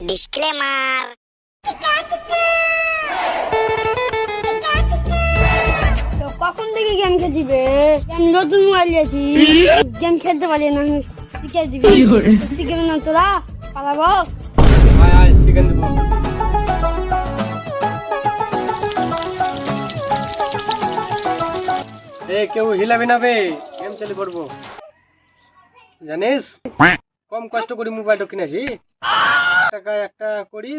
Disclaimer. তো কখন থেকে গেম খেলছিবে আমি নতুন মোবাইল নিয়েছি। গেম খেলতে পারি না আমি শিখে দিবি শিখে না তোরা? পালাবো। আয় আয় চিকেন দেবো এ কেউ হিলাবি না বে গেম চালু করব। জানিস? কম কষ্ট করি মোবাইলটা কিনেছি। টাকা একটা করি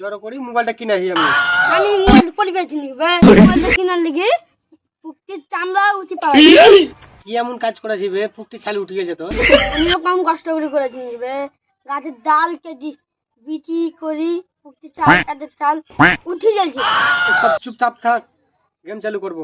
জড়ো করি মোবাইলটা কিনেছি আমি। আমি মোবাইল পরি পেয়েছি নাকি মোবাইলটা কেনার লিগে পুক্তির চামড়া উঠি পাওয়া কি এমন কাজ করেছি বে? পুকটি ছালি উঠে গেছে তো। আমিও কম কষ্ট করে করেছি বে? গাছের ডাল কেজি বিচি করি পুক্তির চাল কাদের চাল উঠে যাচ্ছে সব চুপচাপ থাক গেম চালু করব।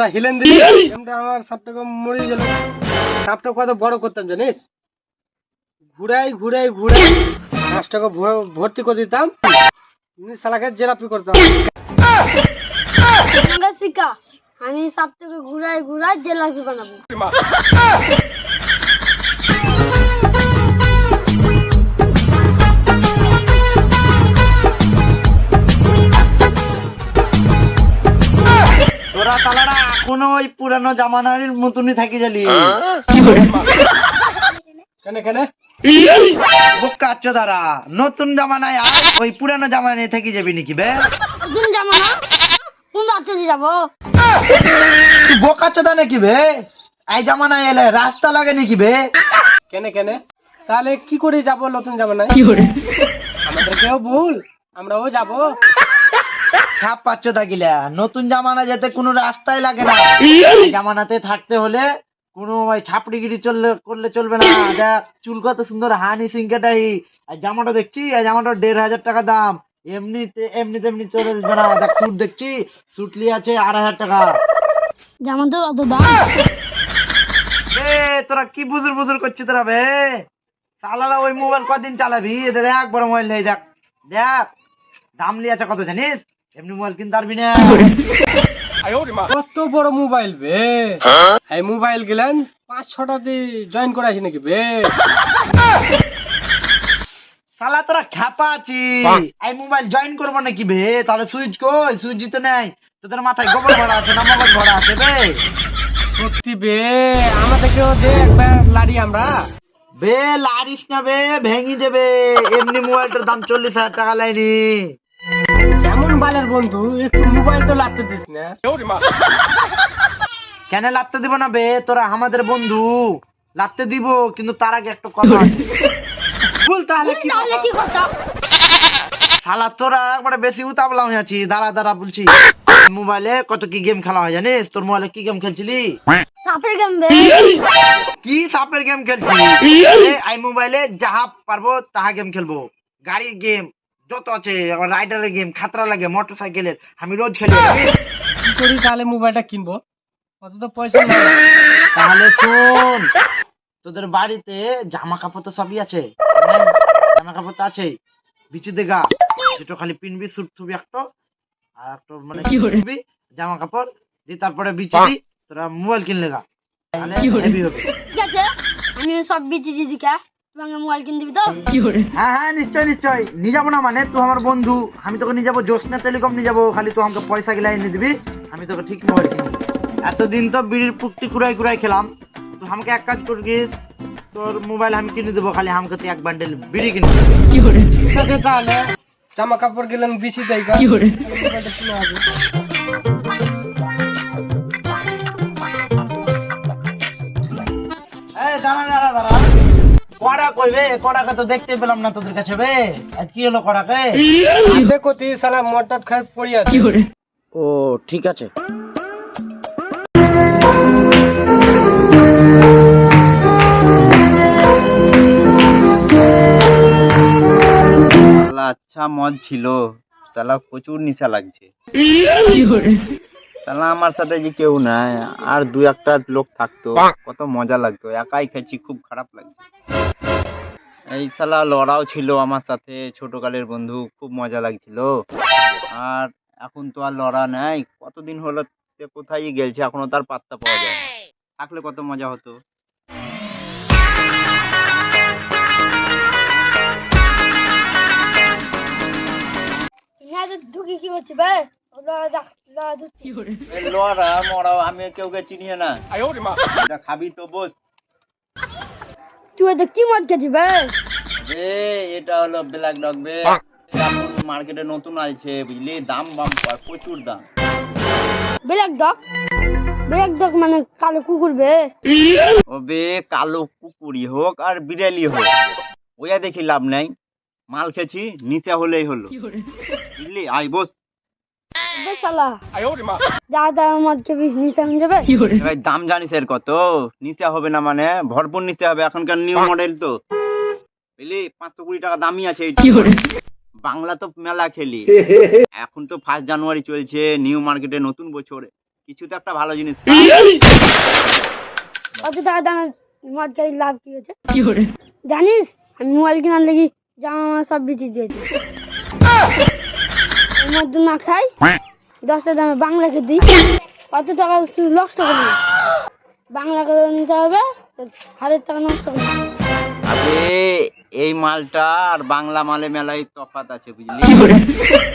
তোরা হিলেন দিলি আমার সাপটাকে মরে গেল। সাপটা কত বড় করতাম জানিস? ঘুরাই ঘুরাই ঘুরাই। পাঁচ টাকা ভর্তি করে দিতাম। শালাকে জেলাপি করতাম। আমরা শিখা আমি সব থেকে ঘুরাই ঘুরাই জেলাপি বানাবো। তোরা তালারা এখনও ওই পুরানো জামানার মতনই থাকি গেলি কেন কেন? কাচ্চ দ্বারা নতুন জামানায় আর ওই পুরানো জামানায় থেকে যাবি নাকি বে? নতুন জামা না কোন রাতে যাব? তুই বোকাচ্চদা নাকি বে? এই জামানায় এলে রাস্তা লাগে নাকি বে? কেন কেন? তাহলে কি করে যাব নতুন জামানায়? আমাদের কেউ ভুল আমরাও যাব। খাপ পাচ্ছ গিলা। নতুন জামানা যেতে কোনো রাস্তায় লাগে না। জামানাতে থাকতে হলে কোনো ওই ছাপড়িগিরি চললে করলে চলবে না। দেখ চুল কত সুন্দর হানি সিংকেটাই আর জামাটা দেখছি? আর জামাটা দেড় হাজার টাকা দাম। এমনিতে এমনি তেমনি চলে আসবে না। দেখ স্যুট দেখছি। স্যুটলি আছে আড়াই হাজার টাকা। জামা তো অত দাম। এ তোরা কি বুজুর বুজুর করছিস তোরা বে? সালারা ওই মোবাইল কদিন চালাবি? এদের দেখ বড় মোবাইল নেই দেখ। দেখ দাম লিয়াছে কত জানিস? এমনি মোবাইল কিনতে পারবি না। কত বড় মোবাইল বে। এই মোবাইল গেলেন পাঁচ ছটা দিয়ে জয়েন করা আছে নাকি বে। শালা তোরা খ্যাপা আছি এই মোবাইল জয়েন করব নাকি বে? তাহলে সুইচ কই? সুইচ তো নাই। তোদের মাথায় গোবর ভরা আছে না মগজ ভরা আছে বে? সত্যি বে আমাদেরকেও দে একবার লাড়ি আমরা। বে লারিস না বে ভেঙে দেবে। এমনি মোবাইলটার দাম চল্লিশ হাজার টাকা লাইনি। এমন বালের বন্ধু একটু মোবাইল তো লাগতে দিস না। কেন লাগতে দিব না বে? তোরা আমাদের বন্ধু। লাগতে দিব কিন্তু তার আগে একটা কথা। আছে ভুল তাহলে কি তাহলে কি করতাম শালা তোরা একবারে বেশি উতাবলা হয়ে আছি দাঁড়া দাঁড়া বলছি। মোবাইলে কত কি গেম খেলা হয় জানিস? তোর মোবাইলে কি গেম খেলছিলি? সাপের গেম বে। কি সাপের গেম খেলছিলি? এই মোবাইলে যাহা পারব তাহা গেম খেলব। গাড়ির গেম যত আছে আবার রাইডারের গেম খাতরা লাগে মোটর সাইকেলের আমি রোজ খেলি। কি করি তাহলে মোবাইলটা কিনবো? অত তো পয়সা নেই। তাহলে শোন তোদের বাড়িতে জামা কাপড় তো সবই আছে। হ্যাঁ, জামা কাপড় তো আছে বিচি দেগা যেটা খালি পিনবি সুট থুবি একটা আর একটা মানে থুবি জামা কাপড় দিয়ে তারপরে বিচি দি তোরা মোবাইল কিনলে গা। তাহলে হেভি হবে। ঠিক আছে আমি সব বিচি দিদিকে তোমাকে মোবাইল কিনে দিবি তো? হ্যাঁ হ্যাঁ নিশ্চয় নিশ্চয়। নিয়ে যাব না মানে? তুই আমার বন্ধু। আমি তোকে নিয়ে যাব জোসনা টেলিকম নিয়ে যাব। খালি তুই আমাকে পয়সা গিলা এনে দিবি। আমি তোকে ঠিক মোবাইল এতদিন তো বিড়ির পুকটি কুড়াই কুড়াই খেলাম। তুই আমাকে এক কাজ করিস তোর মোবাইল আমি কিনে দেবো। খালি আমাকে তুই এক বান্ডেল বিড়ি কিনে দিবি। ঠিক আছে তাহলে। জামা কাপড় গেলেন বেশি দেয় গা। মোবাইলটা কইবে কড়াকে তো দেখতে পেলাম না তোদের কাছে বে আজ কি হলো কড়াকে? আছে কতি সালা মটর খাই পড়ি আছে ও ঠিক আছে। আচ্ছা মদ ছিল। শালা প্রচুর নিশা লাগছে। তাহলে আমার সাথে যে কেউ নাই আর দু একটা লোক থাকতো কত মজা লাগতো একাই খেয়েছি খুব খারাপ লাগছে। এই সালা লড়াও ছিল আমার সাথে ছোটকালের বন্ধু খুব মজা লাগছিল। আর এখন তো আর লড়া নাই কতদিন হলো সে কোথায় গেলছে এখনও তার পাত্তা পাওয়া যায় না। থাকলে কত মজা হতো। না ঢুকি কি করছে বে আমি কেউ কে চিনিয়ে না। খাবি তো বস। তুই তো কি মদ খেয়েছি বে রে এটা হলো ব্ল্যাক ডগ বে। মার্কেটে নতুন আছে বুঝলি? দাম বাম প্রচুর দাম। Black dog? ব্ল্যাক ডগ মানে কালো কুকুর বে। ও বে কালো কুকুরি হোক আর বিড়ালি হোক। ওয়া দেখি লাভ নাই। মাল খেয়েছি নিচে হলেই হলো। বুঝলি? আই বস। বে শালা। যা মদ খেবি নিশা হয়ে যাবে? এবার দাম জানিস এর কত? নিচে হবে না মানে? ভরপুর নিচে হবে এখনকার নিউ মডেল তো। বুঝলি? পাঁচশো কুড়ি টাকা দামই আছে বাংলা তো মেলা খেলি। এখন তো ফার্স্ট জানুয়ারি চলছে নিউ মার্কেটে নতুন বছর। কিছু তো একটা ভালো জিনিস। অত টাকা দামে মদ লাভ কি হয়েছে? জানিস আমি মোবাইল কেনার লেগে জামা সব বেঁচে দিয়েছি। না খাই? দশটা দামে বাংলা খেতে অত টাকা শুধু নষ্ট করি। বাংলা করে নিতে হবে হাজার টাকা নষ্ট করি আরে এই মালটা আর বাংলা মালে মেলায় তফাৎ আছে বুঝলি?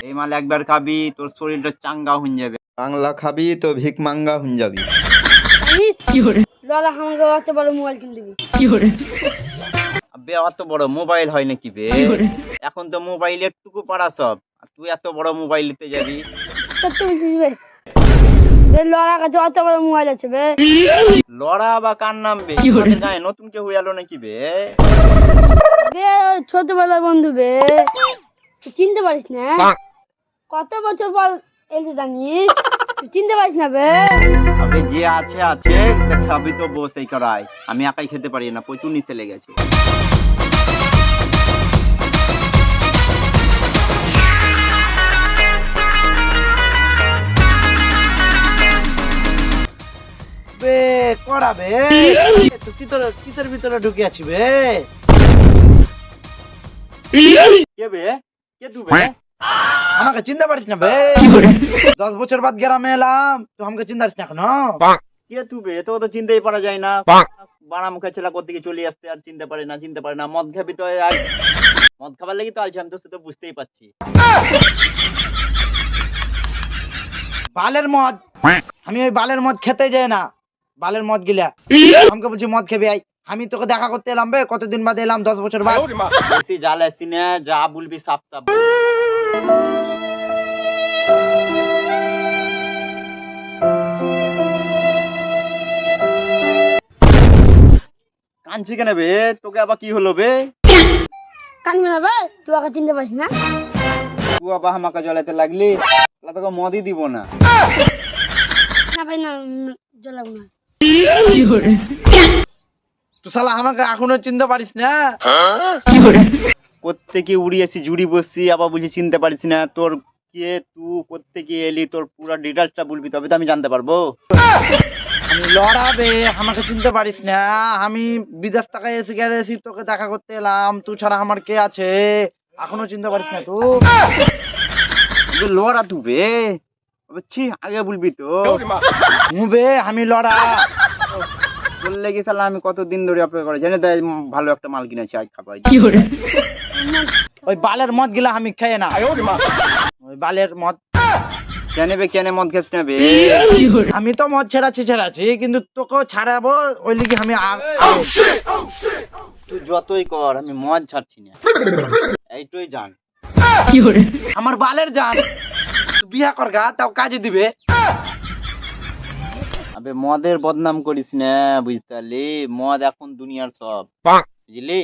এই মাল একবার খাবি তোর শরীরটা চাঙ্গা হয়ে যাবে। বাংলা খাবি তো ভিক মাঙ্গা হয়ে যাবি। জানিস ললা আমাকে অত বড় মোবাইল কিনে দিবি। কি করে বে অত বড় মোবাইল হয় নাকি বে? এখন তো মোবাইল একটুকু পারা সব। আর তুই এত বড় মোবাইল নিতে যাবি? সত্যি বলছিস বে? লড়ার কাছে অত বড় মোবাইল আছে বে। লড়া বা কার নাম বে? নতুন কেউ হয়ে গেল নাকি বে? বে ছোটবেলার বন্ধু বে। চিনতে পারিস না? কত বছর পর এসে জানিস? চিনতে পারিস না বে? আবে যে আছে আছে খাবি তো বস এই করাই আমি একাই খেতে পারি না প্রচুর নিচে লেগেছে। বে করাবে? কিসের ভিতরে ঢুকে আছি বে। কে? বে? কে তু আমাকে চিনতে পারিস না বে। দশ বছর বাদ গ্রামে এলাম তুই আমাকে চিনতে পারিস না এখনও? কে তু তো তো চিনতেই পারা যায় না। বাড়া মুখে ছেলে চলে আসছে আর চিনতে পারে না চিনতে পারে না। মদ খাবি তো মদ খাবার লাগি তো আলছি আমি তো সে তো বুঝতেই পারছি। বালের মদ। আমি ওই বালের মদ খেতে যাই না। বালের মদ গিলা। আমাকে বলছি মদ খেবে আই আমি তোকে দেখা করতে এলাম বে কতদিন বাদে এলাম? দশ বছর বাদ। বেশি জাল আসি না যা বলবি সাপ সাপ কাঞ্চি কেন বে? তোকে আবার কি হলো বে? কানবি না বে? তুই আগে চিনতে পারিস না? তুই আবার আমাকে জ্বলাতে লাগলি তোকে মদই দিব না। না ভাই না জ্বলাবো না। শালা আমাকে এখনও চিনতে পারিস না? উড়িয়েছি জুড়ি বসছি, আবার চিনতে পারিস না। তোর কে কোত্থেকে এলি, তোর পুরো ডিটেলসটা বলবি, তবে তো আমি জানতে পারব। লড়াবে, আমাকে চিনতে পারিস না। আমি বিদেশ থেকে এসে এসে তোকে দেখা করতে এলাম তুই ছাড়া আমার কে আছে? এখনও চিনতে পারিস না তুই লড়া তুই বে। আবে ছি আগে বলবি তো। মুবে আমি লড়া। বললে কি সালা আমি কতদিন ধরে অপেক্ষা করে? জানি উম, ভালো একটা মাল কিনেছি আজ খাবাই ওই বালের মদ গিলা আমি খেয়ে না। ওই বালের মদ। কেন বে কেন মদ খেস না বে? আমি তো মদ ছেড়াচ্ছি ছেড়াচ্ছি কিন্তু তোকেও ছাড়াবো ওই লিগে আমি তুই যতই কর আমি মদ ছাড়ছি না। এইটাই জান আমার বালের জান। বিয়া কর গা তাও কাজে দিবে। আবে মদের বদনাম করিস না বুঝতে পারলি মদ এখন দুনিয়ার সব। বুঝলি?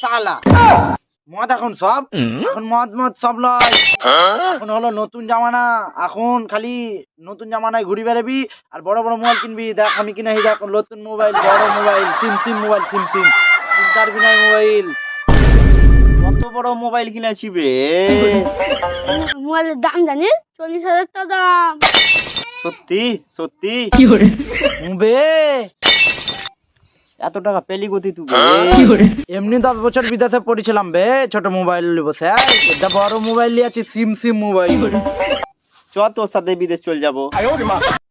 সালা মদ এখন সব? এখন মদ মদ সব লয়। এখন হলো নতুন জামানা এখন খালি নতুন জামানায় ঘুরি বেড়াবি আর বড় বড় মোবাইল কিনবি। দেখ আমি কিনা দেখ নতুন মোবাইল বড় mobile SIM SIM mobile SIM SIM. Card বিনাই মোবাইল। বড় মোবাইল কিনেছি বে মোবাইলের দাম জানিস? চল্লিশ হাজার টাকা দাম। সত্যি? সত্যি? বে এত টাকা পেলি গতি তুই এমনি দশ বছর বিদেশে পড়েছিলাম বে ছোট মোবাইল বসে এটা বড় মোবাইল নিয়েছি সিম সিম মোবাইল। চ তোর সাথে বিদেশ চল যাব।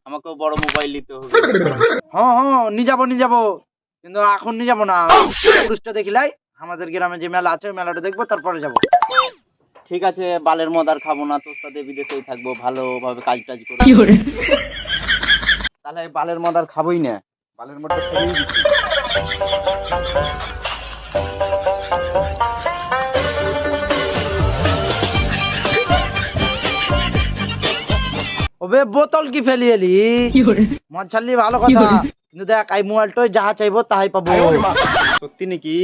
আমাকেও বড় মোবাইল নিতে হবে। হ্যাঁ হ্যাঁ নিয়ে যাব নিয়ে যাব। কিন্তু এখন নিয়ে যাব না। পুরুষটা দেখিলাই আমাদের গ্রামে যে মেলা আছে মেলাটা দেখব তারপরে যাব। ঠিক আছে বালের মদার খাব না তোর সাথে বিদেশেই থাকব ভালোভাবে কাজ টাজ করে? তাহলে বালের মদার খাবোই না। বালের ছেড়েই ওবে বোতল কি ফেলি এলি? মদ ছাড়লি ভালো কথা। কিন্তু দেখ এই মোবাইলটাই যাহা চাইব তাহাই পাবো। সত্যি নাকি?